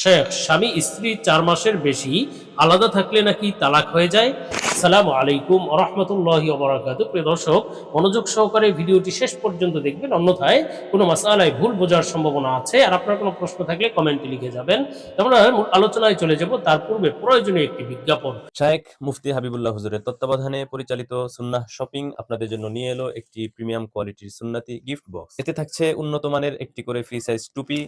শেখ স্বামী স্ত্রী চার মাসের বেশি আলাদা থাকলে নাকি তালাক হয়ে যায়? আসসালামু আলাইকুম রহমতুল্লাহি ওবরাকাত প্রিয় দর্শক, মনোযোগ সহকারে ভিডিওটি শেষ পর্যন্ত দেখবেন, অন্যথায় কোনো মাসালায় ভুল বোঝার সম্ভাবনা আছে। আর আপনার কোনো প্রশ্ন থাকলে কমেন্টে লিখে যাবেন। আমরা মূল আলোচনায় চলে যাব, তার পূর্বে প্রয়োজনীয় একটি বিজ্ঞাপন। শায়েখ মুফতি হাবিবুল্লাহ হুজুরের তত্ত্বাবধানে পরিচালিত সুন্নাহ শপিং আপনাদের জন্য নিয়ে এলো একটি প্রিমিয়াম কোয়ালিটির সুন্নাতি গিফট বক্স। এতে থাকছে উন্নত মানের একটি করে ফ্রি সাইজ টুপি,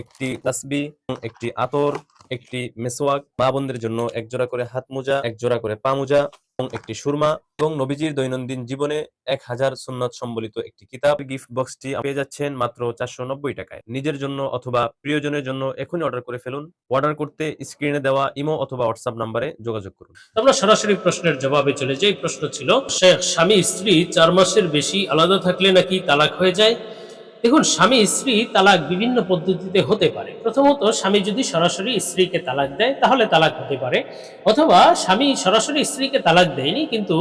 একটি তাসবি, একটি আতর একটি মেসোয়াক মা বোনদের জন্য এক জোড়া করে হাত মোজা এক জোড়া করে পা মোজা এবং একটি সুরমা এবং নবীজির দৈনন্দিন জীবনে এক হাজার সুন্নত সম্বলিত একটি কিতাব। গিফট বক্সটি পেয়ে যাচ্ছেন মাত্র চারশো নব্বই টাকায়। নিজের জন্য অথবা প্রিয়জনের জন্য এখনই অর্ডার করে ফেলুন। অর্ডার করতে স্ক্রিনে দেওয়া ইমো অথবা হোয়াটসঅ্যাপ নাম্বারে যোগাযোগ করুন। আমরা সরাসরি প্রশ্নের জবাবে চলে যাই। প্রশ্ন ছিল স্বামী স্ত্রী চার মাসের বেশি আলাদা থাকলে নাকি তালাক হয়ে যায়? দেখুন, স্বামী, স্ত্রী তালাক বিভিন্ন পদ্ধতিতে হতে পারে। প্রথমত, স্বামী যদি সরাসরি স্ত্রীকে তালাক দেয়, তাহলে তালাক হতে পারে। অথবা, স্বামী সরাসরি স্ত্রীকে তালাক দেয়নি, কিন্তু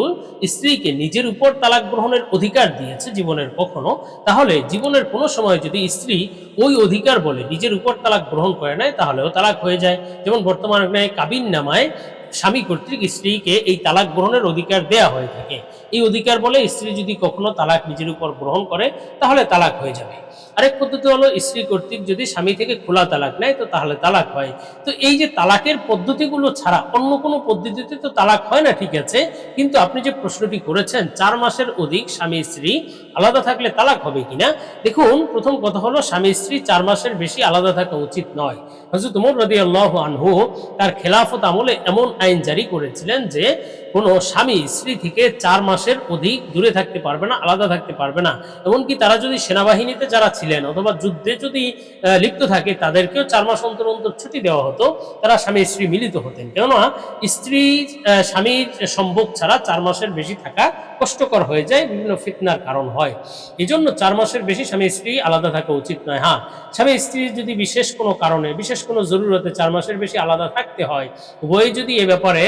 স্ত্রীকে নিজের উপর তালাক গ্রহণের অধিকার দিয়েছে জীবনের কখনো, তাহলে জীবনের কোনো সময় যদি স্ত্রী ওই অধিকার বলে নিজের উপর তালাক গ্রহণ করে নেয়, তাহলেও তালাক হয়ে যায়। যেমন বর্তমানে কাবিন নামায় স্বামী কর্তৃক স্ত্রীকে এই তালাক গ্রহণের অধিকার দেয়া হয়ে থাকে। এই অধিকার বলে স্ত্রী যদি কখনো তালাক নিজের উপর গ্রহণ করে, তাহলে তালাক হয়ে যাবে। আরেক পদ্ধতি হলো স্ত্রী কর্তৃক যদি স্বামী থেকে খোলা তালাক নেয়, তো তাহলে তালাক হয়। তো এই যে তালাকের পদ্ধতিগুলো ছাড়া অন্য কোনো পদ্ধতিতে তো তালাক হয় না, ঠিক আছে? কিন্তু আপনি যে প্রশ্নটি করেছেন, চার মাসের অধিক স্বামী স্ত্রী আলাদা থাকলে তালাক হবে কিনা? দেখুন, প্রথম কথা হলো স্বামী স্ত্রী চার মাসের বেশি আলাদা থাকা উচিত নয়। হজরত উমর রদি আল্লাহ আনহু তার খেলাফত আমলে এমন আইন জারি করেছিলেন যে কোনো স্বামী স্ত্রী থেকে চার মাসের অধিক দূরে থাকতে পারবে না, আলাদা থাকতে পারবে না। এমনকি তারা যদি সেনাবাহিনীতে যারা ছিলেন অথবা যুদ্ধে যদি লিপ্ত থাকে, তাদেরকেও চার মাস অন্তর অন্তর ছুটি দেওয়া হতো, তারা স্বামী স্ত্রী মিলিত হতেন। কেননা স্ত্রী স্বামীর সম্ভোগ ছাড়া চার মাসের বেশি থাকা কষ্টকর হয়ে যায়, বিভিন্ন ফিতনার কারণ হয়। এই জন্য চার মাসের বেশি স্বামী স্ত্রী আলাদা থাকা উচিত নয়। হ্যাঁ স্বামী স্ত্রী যদি বিশেষ কোনো কারণে, বিশেষ কোনো জরুরতে চার মাসের বেশি আলাদা থাকতে হয়, উভয়ে যদি এ ব্যাপারে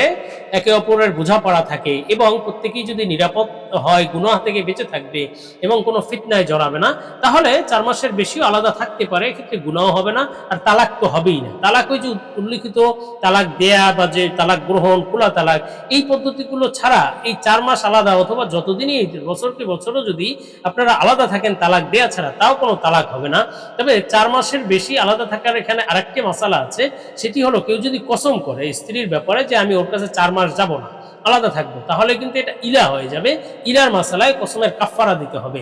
একে অপরের বোঝাপড়া থাকে এবং প্রত্যেকেই যদি নিরাপদ হয়, গুনাহ থেকে বেঁচে থাকবে এবং কোনো ফিতনায় জড়াবে না, তাহলে চার মাসের বেশিও আলাদা থাকতে পারে, এক্ষেত্রে গুনাহ হবে না আর তালাক তো হবেই না। তালাক ওই যে উল্লিখিত তালাক দেয়া বা যে তালাক গ্রহণ, খোলা তালাক, এই পদ্ধতিগুলো ছাড়া এই চার মাস আলাদা অথবা যতদিনই বছরকে বছরও যদি আপনারা আলাদা থাকেন তালাক দেয়া ছাড়া, তাও কোনো তালাক হবে না। তবে চার মাসের বেশি আলাদা থাকার এখানে আরেকটি মশালা আছে, সেটি হলো কেউ যদি কসম করে, স্ত্রীর ব্যাপারে যে আমি ওর কাছে চার মাস যাব না, আলাদা থাকব। তাহলে কিন্তু এটা ইলা হয়ে যাবে। ইলার মশালায় কসমের কাফারা দিতে হবে।